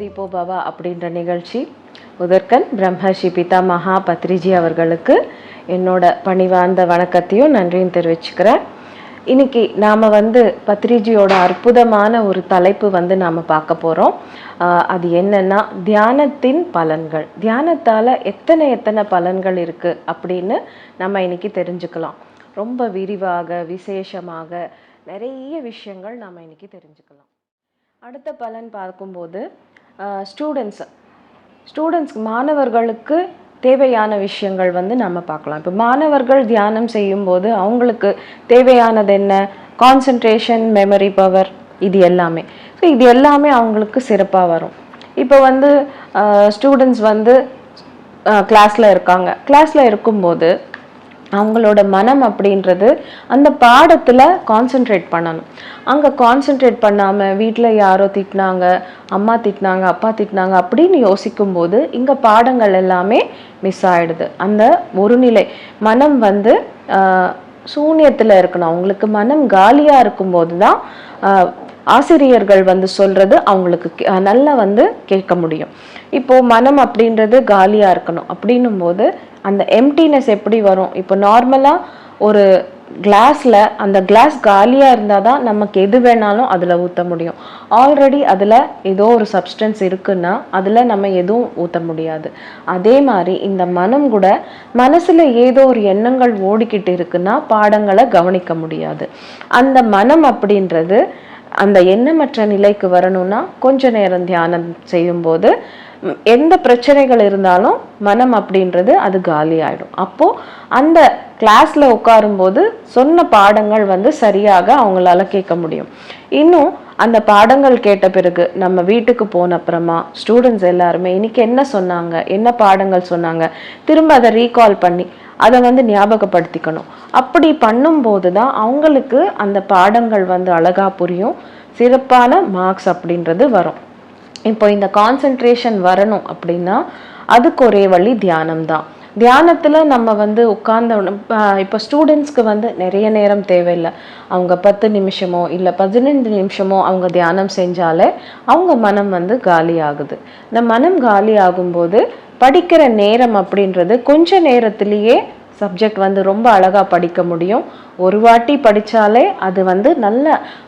தீபோ பவா அப்படின்ற நிகழ்ச்சி. முதற்கண் பிரம்மர்ஷி பிதா மகா பத்ரிஜி அவர்களுக்கு என்னோட பணிவார்ந்த வணக்கத்தையும் நன்றியும் தெரிவிச்சுக்கிறேன். இன்னைக்கு நாம் வந்து பத்ரிஜியோட அற்புதமான ஒரு தலைப்பு வந்து நாம் பார்க்க போகிறோம் அது என்னென்னா தியானத்தின் பலன்கள். தியானத்தால் எத்தனை எத்தனை பலன்கள் இருக்குது அப்படின்னு நம்ம இன்னைக்கு தெரிஞ்சுக்கலாம். ரொம்ப விரிவாக விசேஷமாக நிறைய விஷயங்கள் நாம் இன்னைக்கு தெரிஞ்சுக்கலாம். அடுத்த பலன் பார்க்கும்போது ஸ்டூடெண்ட்ஸ் ஸ்டூடெண்ட்ஸ் மாணவர்களுக்கு தேவையான விஷயங்கள் வந்து நம்ம பார்க்கலாம். இப்போ மாணவர்கள் தியானம் செய்யும்போது அவங்களுக்கு தேவையானது என்ன? கான்சன்ட்ரேஷன் மெமரி பவர் இது எல்லாமே. ஸோ இது எல்லாமே அவங்களுக்கு சிறப்பாக வரும். இப்போ வந்து ஸ்டூடெண்ட்ஸ் வந்து கிளாஸில் இருக்காங்க. கிளாஸில் இருக்கும்போது அவங்களோட மனம் அப்படின்றது அந்த பாடத்தில் கான்சென்ட்ரேட் பண்ணணும். அங்கே கான்சென்ட்ரேட் பண்ணாமல் வீட்டில் யாரோ திட்டினாங்க அம்மா திட்டினாங்க அப்பா திட்டினாங்க அப்படின்னு யோசிக்கும்போது இங்கே பாடங்கள் எல்லாமே மிஸ் ஆகிடுது அந்த ஒரு நிலை. மனம் வந்து சூன்யத்தில் இருக்கணும். அவங்களுக்கு மனம் காலியாக இருக்கும்போது தான் ஆசிரியர்கள் வந்து சொல்றது அவங்களுக்கு நல்லா வந்து கேட்க முடியும். இப்போ மனம் அப்படின்றது காலியா இருக்கணும். அப்படின்னும் போது அந்த எம்டினஸ் எப்படி வரும்? இப்போ நார்மலா ஒரு கிளாஸில் அந்த கிளாஸ் காலியாக இருந்தால் தான் நமக்கு எது வேணாலும் அதில் ஊற்ற முடியும். ஆல்ரெடி அதில் ஏதோ ஒரு சப்ஸ்டன்ஸ் இருக்குன்னா அதில் நம்ம எதுவும் ஊற்ற முடியாது. அதே மாதிரி இந்த மனம் கூட மனசில் ஏதோ ஒரு எண்ணங்கள் ஓடிக்கிட்டு இருக்குன்னா பாடங்களை கவனிக்க முடியாது. அந்த மனம் அப்படின்றது அந்த எண்ணமற்ற நிலைக்கு வரணும்னா கொஞ்ச நேரம் தியானம் செய்யும்போது எந்த பிரச்சனைகள் இருந்தாலும் மனம் அப்படின்றது அது காலி ஆயிடும். அப்போ அந்த கிளாஸ்ல உட்காரும்போது சொன்ன பாடங்கள் வந்து சரியாக அவங்களால கேட்க முடியும். இன்னும் அந்த பாடங்கள் கேட்ட பிறகு நம்ம வீட்டுக்கு போன அப்புறமா ஸ்டூடெண்ட்ஸ் எல்லாருமே இன்னைக்கு என்ன சொன்னாங்க என்ன பாடங்கள் சொன்னாங்க திரும்ப அதை ரீகால் பண்ணி அதை வந்து ஞாபகப்படுத்திக்கணும். அப்படி பண்ணும்போது தான் அவங்களுக்கு அந்த பாடங்கள் வந்து அழகா புரியும். சிறப்பான மார்க்ஸ் அப்படின்றது வரும். இப்போ இந்த கான்சென்ட்ரேஷன் வரணும் அப்படின்னா அதுக்கு ஒரே வழி தியானம் தான் தியானத்தில் நம்ம வந்து உட்கார்ந்த இப்போ ஸ்டூடெண்ட்ஸ்க்கு வந்து நிறைய நேரம் தேவையில்லை. அவங்க பத்து நிமிஷமோ இல்லை பதினெண்டு நிமிஷமோ அவங்க தியானம் செஞ்சாலே அவங்க மனம் வந்து காலி ஆகுது. இந்த மனம் காலி ஆகும்போது படிக்கிற நேரம் அப்படின்றது கொஞ்ச நேரத்திலேயே சப்ஜெக்ட் வந்து ரொம்ப அழகாக படிக்க முடியும். ஒரு வாட்டி படித்தாலே அது வந்து நல்ல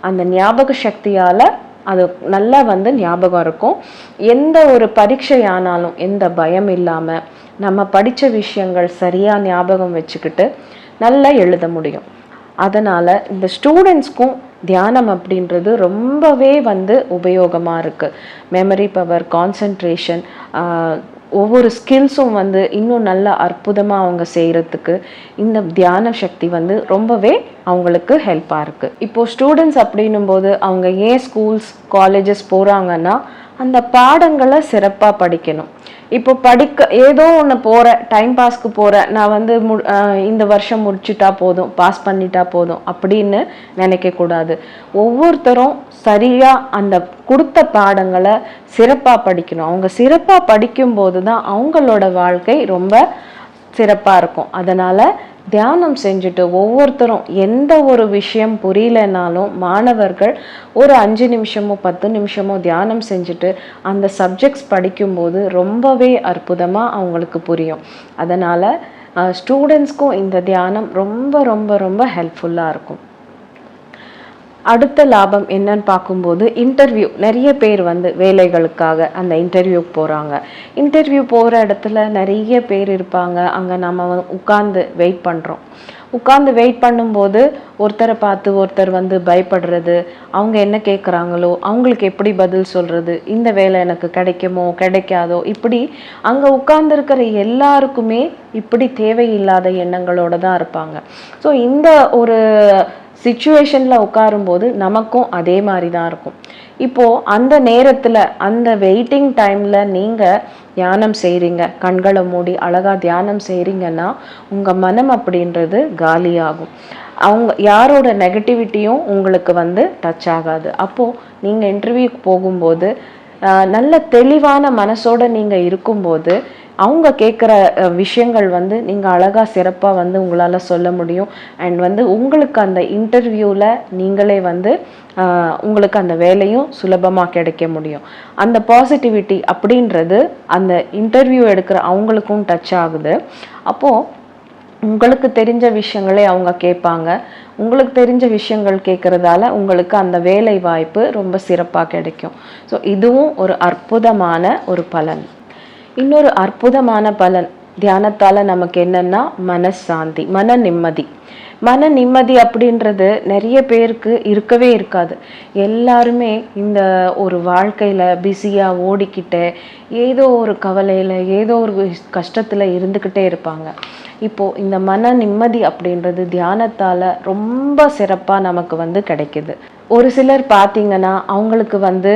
அந்த ஞாபக சக்தியால் அது நல்லா வந்து ஞாபகம் இருக்கும். எந்த ஒரு பரீட்சை ஆனாலும் எந்த பயம் இல்லாமல் நம்ம படித்த விஷயங்கள் சரியாக ஞாபகம் வச்சுக்கிட்டு நல்லா எழுத முடியும். அதனால் இந்த ஸ்டூடெண்ட்ஸ்க்கும் தியானம் அப்படின்றது ரொம்பவே வந்து உபயோகமாக இருக்குது மெமரி பவர் கான்சன்ட்ரேஷன் ஒவ்வொரு ஸ்கில்ஸும் வந்து இன்னும் நல்லா அற்புதமாக அவங்க செய்கிறதுக்கு இந்த தியான சக்தி வந்து ரொம்பவே அவங்களுக்கு ஹெல்ப்பாக இருக்குது இப்போது ஸ்டூடெண்ட்ஸ் அப்படின்னும் போது அவங்க ஏன் ஸ்கூல்ஸ் காலேஜஸ் போகிறாங்கன்னா அந்த பாடங்களை சிறப்பாக படிக்கணும். இப்போ படிக்க ஏதோ ஒன்று போகிறேன் டைம் பாஸ்க்கு போகிறேன் நான் வந்து மு இந்த வருஷம் முடிச்சுட்டா போதும் பாஸ் பண்ணிட்டா போதும் அப்படின்னு நினைக்கக்கூடாது. ஒவ்வொருத்தரும் சரியாக அந்த கொடுத்த பாடங்களை சிறப்பாக படிக்கணும். அவங்க சிறப்பாக படிக்கும்போது தான் அவங்களோட வாழ்க்கை ரொம்ப சிறப்பாக இருக்கும். அதனால் தியானம் செஞ்சுட்டு ஒவ்வொருத்தரும் எந்த ஒரு விஷயம் புரியலனாலும் மாணவர்கள் ஒரு அஞ்சு நிமிஷமோ பத்து நிமிஷமோ தியானம் செஞ்சுட்டு அந்த சப்ஜெக்ட்ஸ் படிக்கும்போது ரொம்பவே அற்புதமாக அவங்களுக்கு புரியும். அதனால் ஸ்டூடெண்ட்ஸ்க்கும் இந்த தியானம் ரொம்ப ரொம்ப ரொம்ப ஹெல்ப்ஃபுல்லாக இருக்கும். அடுத்த லாபம் என்னன்னு பார்க்கும்போது இன்டர்வியூ நிறைய பேர் வந்து வேலைகளுக்காக அந்த இன்டர்வியூக்கு போகிறாங்க இன்டர்வியூ போகிற இடத்துல நிறைய பேர் இருப்பாங்க. அங்கே நம்ம உட்காந்து வெயிட் பண்ணுறோம் உட்காந்து வெயிட் பண்ணும்போது ஒருத்தரை பார்த்து ஒருத்தர் வந்து பயப்படுறது அவங்க என்ன கேட்குறாங்களோ அவங்களுக்கு எப்படி பதில் சொல்கிறது இந்த வேலை எனக்கு கிடைக்குமோ கிடைக்காதோ இப்படி அங்கே உட்கார்ந்துருக்கிற எல்லாருக்குமே இப்படி தேவையில்லாத எண்ணங்களோடு தான் இருப்பாங்க. ஸோ இந்த ஒரு சுச்சுவேஷனில் உட்காரும்போது நமக்கும் அதே மாதிரி தான் இருக்கும். இப்போது அந்த நேரத்தில் அந்த வெயிட்டிங் டைமில் நீங்கள் தியானம் செய்கிறீங்க கண்களை மூடி அழகாக தியானம் செய்கிறீங்கன்னா உங்கள் மனம் அப்படின்றது காலியாகும். அவங்க யாரோட நெகட்டிவிட்டியும் உங்களுக்கு வந்து டச் ஆகாது. அப்போது நீங்கள் இன்டர்வியூக்கு போகும்போது நல்ல தெளிவான மனசோட நீங்கள் இருக்கும்போது அவங்க கேட்குற விஷயங்கள் வந்து நீங்கள் அழகாக சிறப்பாக வந்து உங்களால் சொல்ல முடியும். அண்ட் வந்து உங்களுக்கு அந்த இன்டர்வியூவில் நீங்களே வந்து உங்களுக்கு அந்த வேலையும் சுலபமாக கிடைக்க முடியும். அந்த பாசிட்டிவிட்டி அப்படின்றது அந்த இன்டர்வியூ எடுக்கிற அவங்களுக்கும் டச் ஆகுது. அப்போது உங்களுக்கு தெரிஞ்ச விஷயங்களே அவங்க கேட்பாங்க. உங்களுக்கு தெரிஞ்ச விஷயங்கள் கேட்குறதால உங்களுக்கு அந்த வேலை வாய்ப்பு ரொம்ப சிறப்பாக கிடைக்கும். ஸோ இதுவும் ஒரு அற்புதமான ஒரு பலன். இன்னொரு அற்புதமான பலன். தியானத்தால் நமக்கு என்னன்னா மனசாந்தி மன நிம்மதி மன நிம்மதி அப்படின்றது நிறைய பேருக்கு இருக்கவே இருக்காது. எல்லாருமே இந்த ஒரு வாழ்க்கையில் பிஸியாக ஓடிக்கிட்டு ஏதோ ஒரு கவலையில் ஏதோ ஒரு கஷ்டத்தில் இருந்துக்கிட்டே இருப்பாங்க. இப்போது இந்த மன நிம்மதி அப்படின்றது தியானத்தால் ரொம்ப சிறப்பாக நமக்கு வந்து கிடைக்குது. ஒரு சிலர் பார்த்தீங்கன்னா அவங்களுக்கு வந்து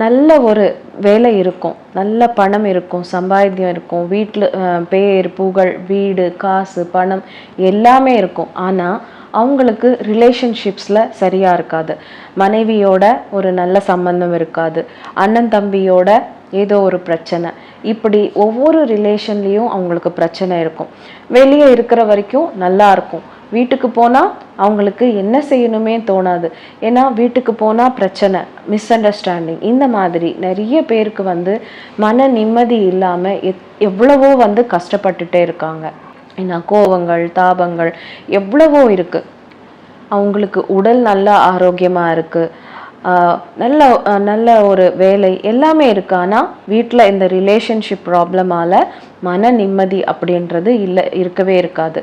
நல்ல ஒரு வேலை இருக்கும். நல்ல பணம் இருக்கும். சம்பாத்தியம் இருக்கும். வீட்டில் பேர் புகழ் வீடு காசு பணம் எல்லாமே இருக்கும். ஆனால் அவங்களுக்கு ரிலேஷன்ஷிப்ஸில் சரியாக இருக்காது. மனைவியோட ஒரு நல்ல சம்பந்தம் இருக்காது. அண்ணன் தம்பியோட ஏதோ ஒரு பிரச்சனை. இப்படி ஒவ்வொரு ரிலேஷன்லேயும் அவங்களுக்கு பிரச்சனை இருக்கும். வெளியே இருக்கிற வரைக்கும் நல்லா இருக்கும். வீட்டுக்கு போனால் அவங்களுக்கு என்ன செய்யணுமே தோணாது. ஏன்னா வீட்டுக்கு போனால் பிரச்சனை மிஸ் அண்டர்ஸ்டாண்டிங் இந்த மாதிரி நிறைய பேருக்கு வந்து மன நிம்மதி இல்லாமல் எத் எவ்வளவோ வந்து கஷ்டப்பட்டுட்டே இருக்காங்க. ஏன்னா கோவங்கள் தாபங்கள் எவ்வளவோ இருக்குது அவங்களுக்கு உடல் நல்லா ஆரோக்கியமாக இருக்குது நல்ல நல்ல ஒரு வேலை எல்லாமே இருக்கு. ஆனால் வீட்டில் இந்த ரிலேஷன்ஷிப் ப்ராப்ளமால் மன நிம்மதி அப்படின்றது இல்லை இருக்கவே இருக்காது.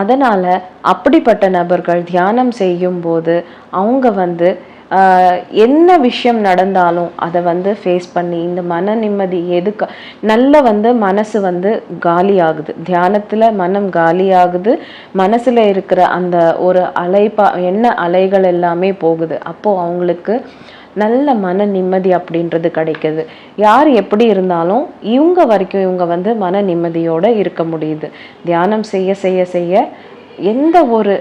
அதனால் அப்படிப்பட்ட நபர்கள் தியானம் செய்யும்போது அவங்க வந்து என்ன விஷயம் நடந்தாலும் அதை வந்து ஃபேஸ் பண்ணி இந்த மன நிம்மதி எதுக்கு? நல்ல வந்து மனசு வந்து காலி ஆகுது தியானத்தில் மனம் காலி ஆகுது மனசில் இருக்கிற அந்த ஒரு அலைப்பா என்ன அலைகள் எல்லாமே போகுது. அப்போது அவங்களுக்கு நல்ல மன நிம்மதி அப்படின்றது கிடைக்குது. யார் எப்படி இருந்தாலும் இவங்க வரைக்கும் இவங்க வந்து மன நிம்மதியோடு இருக்க முடியுது. தியானம் செய்ய செய்ய செய்ய எந்த ஒரு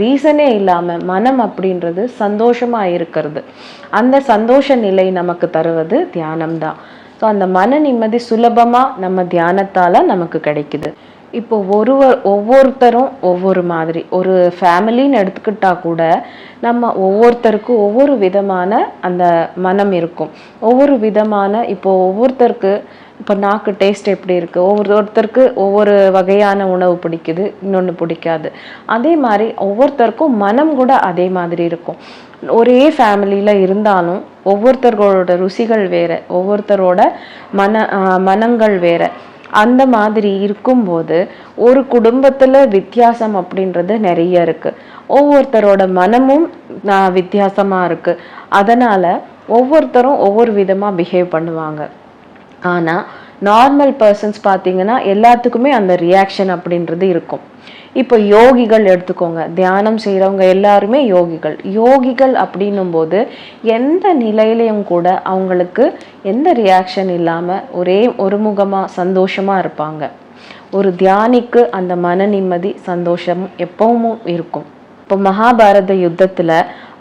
ரீசனே இல்லாமல் மனம் அப்படின்றது சந்தோஷமாக இருக்கிறது. அந்த சந்தோஷ நிலை நமக்கு தருவது தியானம்தான் ஸோ அந்த மன நிம்மதி சுலபமாக நம்ம தியானத்தால் நமக்கு கிடைக்குது. இப்போ ஒருவர் ஒவ்வொருத்தரும் ஒவ்வொரு மாதிரி ஒரு ஃபேமிலின்னு எடுத்துக்கிட்டா கூட நம்ம ஒவ்வொருத்தருக்கும் ஒவ்வொரு விதமான அந்த மனம் இருக்கும். ஒவ்வொரு விதமான இப்போ ஒவ்வொருத்தருக்கு இப்போ நாக்கு டேஸ்ட் எப்படி இருக்குது ஒவ்வொரு ஒருத்தருக்கு ஒவ்வொரு வகையான உணவு பிடிக்குது இன்னொன்று பிடிக்காது. அதே மாதிரி ஒவ்வொருத்தருக்கும் மனம் கூட அதே மாதிரி இருக்கும். ஒரே ஃபேமிலியில் இருந்தாலும் ஒவ்வொருத்தர்களோட ருசிகள் வேறு ஒவ்வொருத்தரோட மன மனங்கள் வேறு. அந்த மாதிரி இருக்கும்போது ஒரு குடும்பத்தில் வித்தியாசம் அப்படின்றது நிறைய இருக்குது ஒவ்வொருத்தரோட மனமும் வித்தியாசமாக இருக்குது அதனால் ஒவ்வொருத்தரும் ஒவ்வொரு விதமாக பிஹேவ் பண்ணுவாங்க. ஆனால் நார்மல் பர்சன்ஸ் பார்த்தீங்கன்னா எல்லாத்துக்குமே அந்த ரியாக்ஷன் அப்படின்றது இருக்கும். இப்போ யோகிகள் எடுத்துக்கோங்க. தியானம் செய்கிறவங்க எல்லாருமே யோகிகள். யோகிகள் அப்படின்னும் போது எந்த நிலையிலையும் கூட அவங்களுக்கு எந்த ரியாக்ஷன் இல்லாமல் ஒரே ஒருமுகமாக சந்தோஷமாக இருப்பாங்க. ஒரு தியானிக்கு அந்த மன நிம்மதி சந்தோஷம் எப்பவும் இருக்கும். இப்போ மகாபாரத யுத்தத்தில்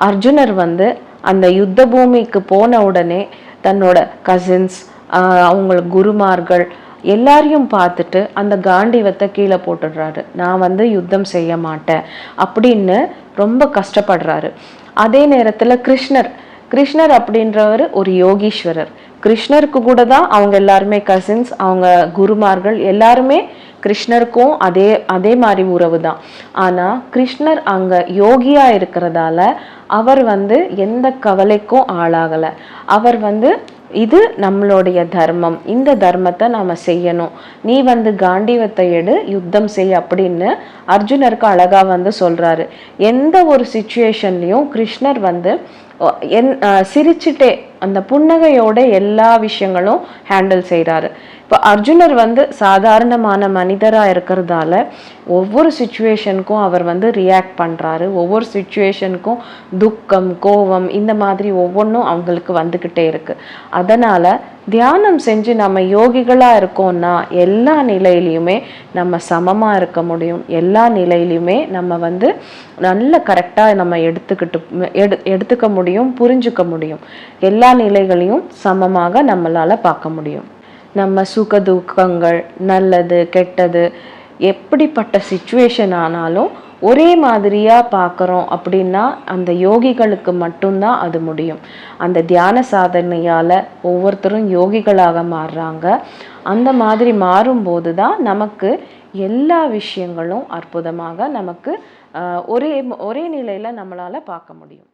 அர்ஜுனர் வந்து அந்த யுத்த பூமிக்கு போன உடனே தன்னோட கசின்ஸ் அவங்கள குருமார்கள் எல்லாரையும் பார்த்துட்டு அந்த காண்டிவத்தை கீழே போட்டுடுறாரு. நான் வந்து யுத்தம் செய்ய மாட்டேன் அப்படின்னு ரொம்ப கஷ்டப்படுறாரு. அதே நேரத்தில் கிருஷ்ணர் கிருஷ்ணர் அப்படின்றவர் ஒரு யோகீஸ்வரர். கிருஷ்ணருக்கு கூட தான் அவங்க எல்லாருமே கசின்ஸ் அவங்க குருமார்கள் எல்லாருமே கிருஷ்ணருக்கும் அதே அதே மாதிரி உறவு தான் ஆனால் கிருஷ்ணர் அங்கே யோகியாக இருக்கிறதால அவர் வந்து எந்த கவலைக்கும் ஆளாகலை. அவர் வந்து இது நம்மளுடைய தர்மம் இந்த தர்மத்தை நாம் செய்யணும். நீ வந்து காண்டிவத்தை எடு யுத்தம் செய் அப்படின்னு அர்ஜுனருக்கு அழகாக வந்து சொல்கிறாரு எந்த ஒரு சுச்சுவேஷன்லேயும் கிருஷ்ணர் வந்து என் சிரிச்சுட்டே அந்த புன்னகையோட எல்லா விஷயங்களும் ஹேண்டில் செய்கிறாரு இப்போ அர்ஜுனர் வந்து சாதாரணமான மனிதராக இருக்கிறதால ஒவ்வொரு சுச்சுவேஷனுக்கும் அவர் வந்து ரியாக்ட் பண்ணுறாரு ஒவ்வொரு சுச்சுவேஷனுக்கும் துக்கம் கோபம் இந்த மாதிரி ஒவ்வொன்றும் அவங்களுக்கு வந்துக்கிட்டே இருக்குது அதனால் தியானம் செஞ்சு நம்ம யோகிகளாக இருக்கோம்னா எல்லா நிலையிலையுமே நம்ம சமமாக இருக்க முடியும். எல்லா நிலையிலையுமே நம்ம வந்து நல்ல கரெக்டாக நம்ம எடுத்துக்கிட்டு எடு எடுத்துக்க முடியும் புரிஞ்சுக்க முடியும். எல்லா நிலைகளையும் சமமாக நம்மளால் பார்க்க முடியும். நம்ம சுக துக்கங்கள் நல்லது கெட்டது எப்படிப்பட்ட சுச்சுவேஷன் ஆனாலும் ஒரே மாதிரியாக பார்க்குறோம் அப்படின்னா அந்த யோகிகளுக்கு மட்டும்தான் அது முடியும். அந்த தியான சாதனையால் ஒவ்வொருத்தரும் யோகிகளாக மாறுறாங்க. அந்த மாதிரி மாறும்போது தான் நமக்கு எல்லா விஷயங்களும் அற்புதமாக நமக்கு ஒரே ஒரே நிலையில் நம்மளால் பார்க்க முடியும்.